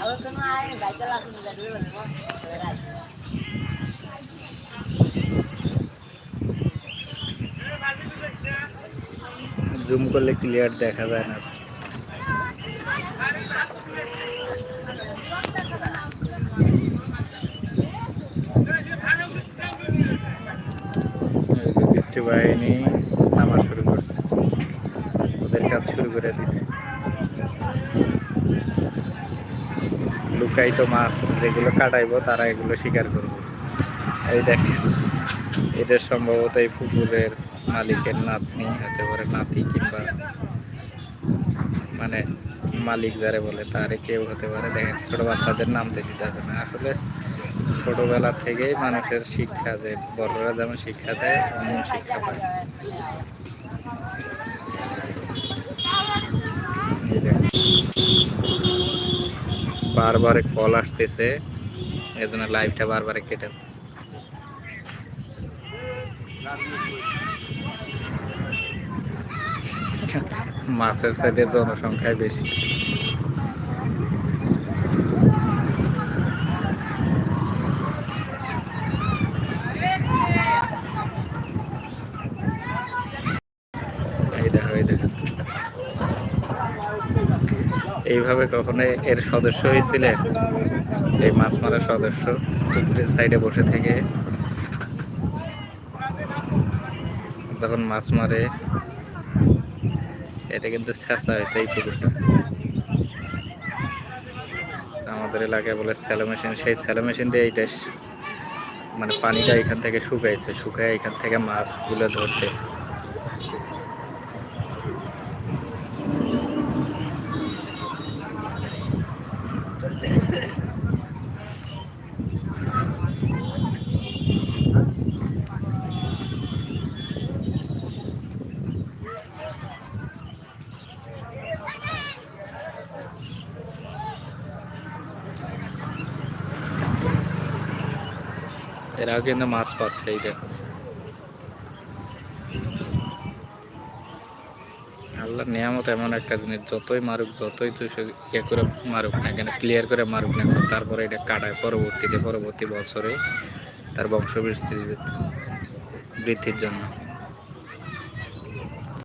Kalau kena air, baca langsung dari mana? Zoom করলে clear দেখা যায় না। বাহিনী নামা শুরু করছে। ওদের কাজ শুরু করে দিছে। লুকায়িত মাছ যেগুলো কাটাইবো, তারা এগুলো শিকার করবে। এই দেখেন, এদের সম্ভবত এই পুকুরের মালিকের নাতনি, হতে পারে নাতি কিংবা মানে মালিক যারে বলে, তারে কেউ হতে পারে। দেখেন, ছোট বাচ্চাদের নাম দিতে যাবে না। আসলে ছোটবেলা থেকেই মানুষের শিক্ষা যে, বড়রা যেমন শিক্ষা দেয় এমন শিক্ষা পায়। এই বারবার কল আসতেছে এর জন্য লাইভটা বারবার কেটে মাছের সাইডে জনসংখ্যায় বেশি। এইভাবে কখনো এর সদস্য হয়েছিলেন এই মাছ মারার সদস্য পুকুরের সাইডে বসে থেকে। যখন মাছ মারে এটা কিন্তু ছেঁচা হয়েছে, এই পুকুরটা। আমাদের এলাকায় বলে স্যালো মেশিন, সেই স্যালো মেশিন দিয়ে এইটা মানে পানিটা এখান থেকে শুকাইছে শুকায় এখান থেকে মাছগুলো ধরতে এরাও কিন্তু মাছ পাচ্ছে, এই দেখো। আল্লাহ নিয়ামত এমন একটা জিনিস, যতই মারুক, যতই তুই ইয়ে করে মারুক না কেন ক্লিয়ার করে মারুক না কেন, তারপরে এটা কাটায়। পরবর্তীতে, পরবর্তী বছরে তার বংশ বৃদ্ধির বৃদ্ধির জন্য।